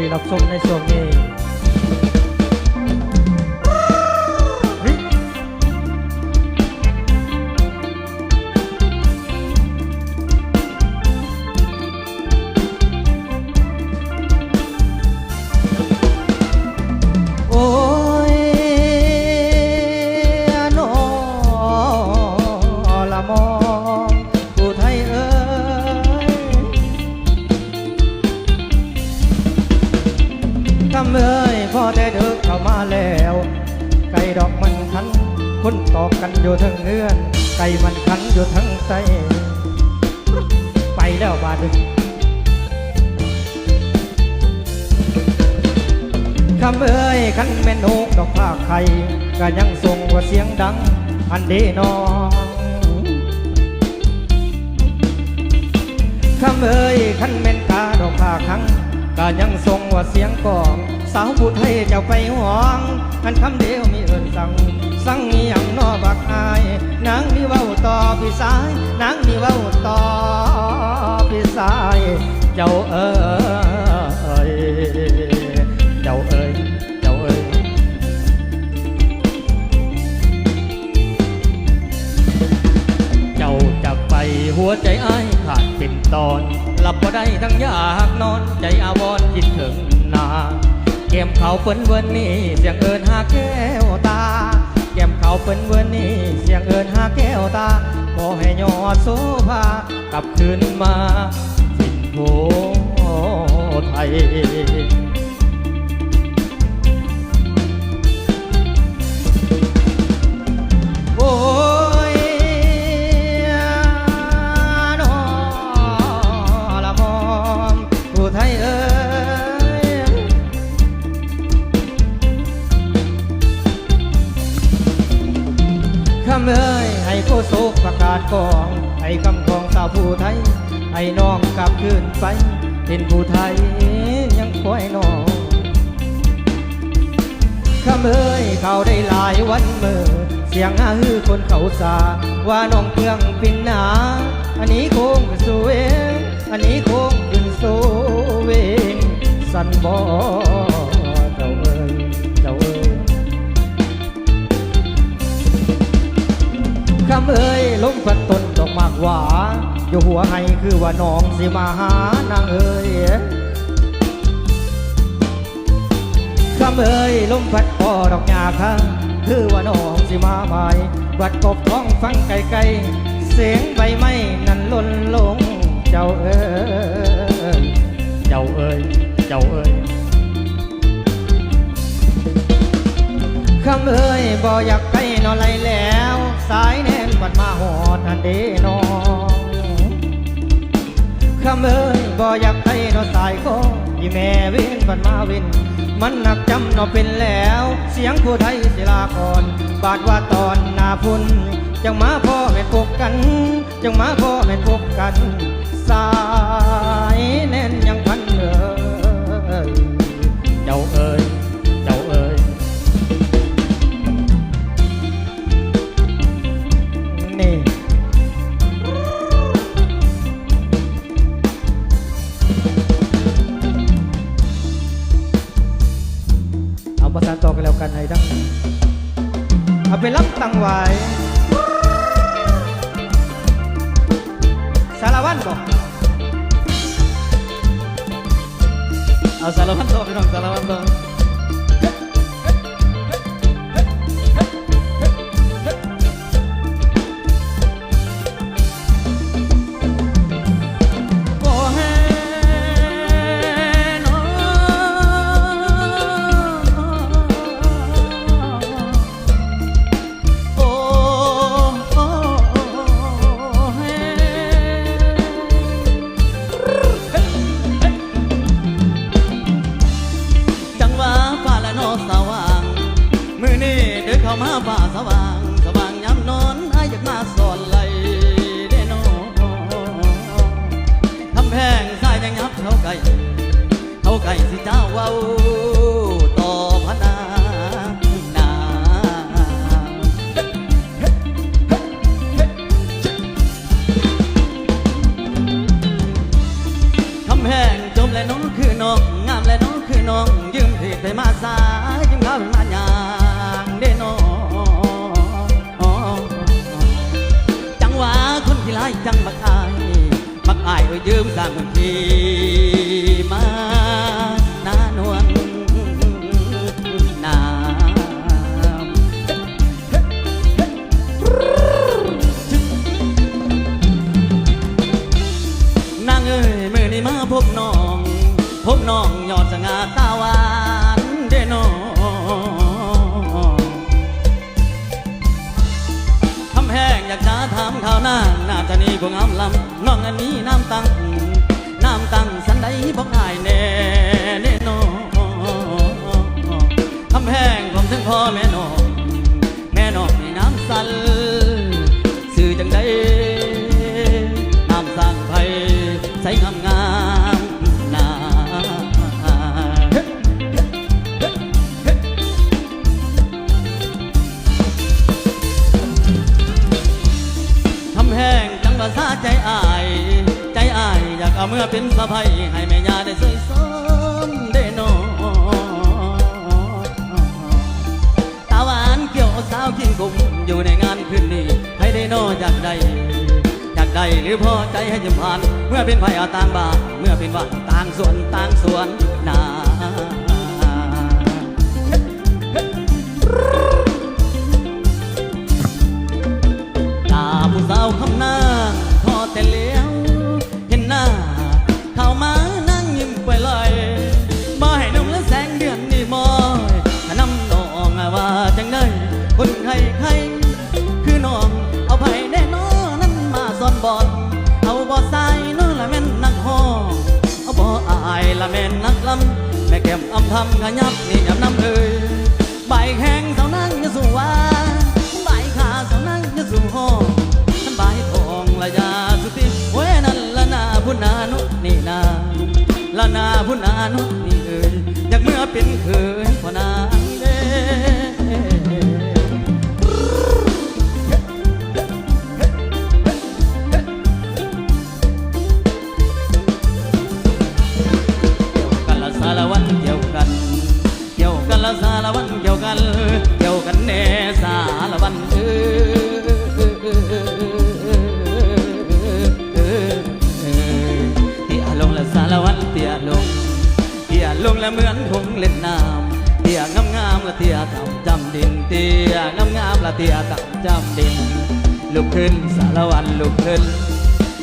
ที่รับชมในช่วงนี้ คำเอ้ยพอได้เดินเข้ามาแล้ว ไก่ดอกมันคันคนตอกกันอยู่ทั้งเงื่อน ไก่มันคันอยู่ทั้งใจไปแล้วบาดึงคำเอ้ยคันแม่นกดอกผ้าไข่ก็ยังส่งว่าเสียงดัง อันเดนองคำเอ้ยคันแม่นกาดอกผ้าคัง ก็ยังส่งว่าเสียงกอง สาวผู้ไทยเจ้าไปหวงอันคำเดียวมีเอินสั่งสั่งอียังนอบักอายนางมีเว้าต่อพี่สายนางมีเว้าต่อพี่สาย เจ้าเอ้ยเจ้าเอ้ยเจ้าเอ้ยเจ้าจากไปหัวใจอ้ายขาดเป็นตอน หลับบ่ได้ทั้งอยากนอนใจอาวรคิดถึงนาเกมเขาเปิ้นเวินนี่เสียงเอิญหาแก้วตาเกมเขาเปิ้นเวินนี่เสียงเอิญหาแก้วตาขอให้ยอดโซภากลับคืนมา สิ้นโพไทย ประกาศกองให้คำของสาวผู้ไทยให้น้องกลับคืนไป เป็นผู้ไทยยังคอยน้องคำเอ้ยเขาได้หลายวันเมื่อเสียงอาฮือคนเขาสา ว่าน้องเครื่องปินหนา อันนี้คงขึ้นสู่เวงอันนี้คงขึ้นสูเวงสันบอเจ้าเอ้ยเจ้าเอ้ยคำเอ้ย พันต้นดอกมากหวาอยู่หัวให้คือว่าน้องสิมาหานางเอ้ยคำเอ่ยลมพัดพอดอกหญ้าข้างคือว่าน้องสิมาใหม่วัดกบท้องฟังไกลๆเสียงใบไม้นั่นล่นลง เจ้าเอ้ยเจ้าเอ้ยเจ้าเอ้ยคำเอ่ยบ่อยากไปนอนไรแล สายแน่นบัดมาหอดอันเดน้องคำเอ้ยบ่อยากให้นอสายก็ยีแม่เว้นบันมาเว้นมันหนักจำนอเป็นแล้ว เสียงผู้ไทยศิลากอนบาดว่าตอนนาพุนจังมาพ่อแม่พบกัน จังมาพ่อแม่พบกัน สายแน่นยังพันเอ่ยเจ้าเอ้ย เอาประสานต่อกันแล้วกันให้ดังเอาไปรับตังไว้สารวัตรบอกเอาสารวันต่อพี่น้องสารวันต่อ ไดมาสายจึงพาเป็มาหยางเด่นอจังหวะคนที่ไล่จังบักอายบักอายเอ่ยยืมสร้างคนที่มาหน้านวนน้ำนางเอ้ยเมื่อนี้มาพบน้อง พบน้องยอดสง่าตาวา ถามข่าหน้าตานี่คงงามลำน้องอันนี้น้ำตังน้ำตังสันใดพกอายแน่แน่น้องคำแห้งของถึงพ่อแม่น้อง เป็นสะพายให้แม่ยาได้สวยสมได้นอตาหวานเกี่ยวสาวกินกุ้งอยู่ในงานคืนนี้ให้ได้นออยากได้อยากได้หรือพอใจให้ยิ้มผ่าน เมื่อเป็นไผ่ต่างบ้านเมื่อเป็นว่าต่างส่วนต่างส่วนนา ทำขยับนี่ยับน้ำเลยใบแข็งเท่านั้นจะสู่ว่าใบขาสาวนั่งจะสู่ห้องฉันใบทองละยาสุติเว้นั่นละนาพุนานุนี่นาละนาพุนานุนี่เอ่ยอยากเมื่อเป็นเคยพอนา เตียต่ำจำดินเตียงามงามละเตียต่ำจำดิน ลุกขึ้นสารวันลุกขึ้น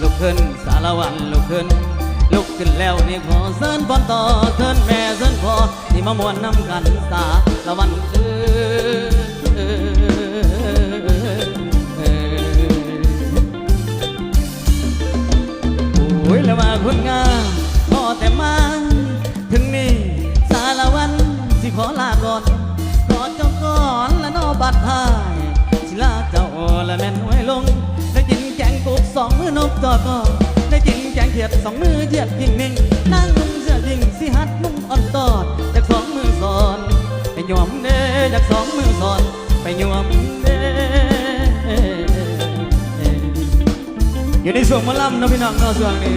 ลุกขึ้นสารวันลุกขึ้น ลุกขึ้นแล้วนี่ขอเสิญก่อนต่อเสิญแม่เสิญพ่อที่มามวนนำกันสาละวันเออโอ้ยแล้วมาคุณงามพอแต่มาถึงนี่สารวันสิขอลาก่อน บัดทายสิลาเจ้าละแม่นไว้ลง ได้กินแกงกุกสองมือนบจอก็ได้กินแกงเขียดสองมือเหยียดยิ่งนิ่งนั่งนุ่งเสื้อยิงสิฮัดนุ่งอ่อนตอดจากสองมือสอนไปยวมเด้จากสองมือสอน ไปยวมเด้อยู่ในส่วนมะลำนะพี่น้องเนาะส่วนนี้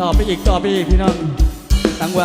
ต่อไปอีกต่อไปอีกพี่น้องตั้งไหว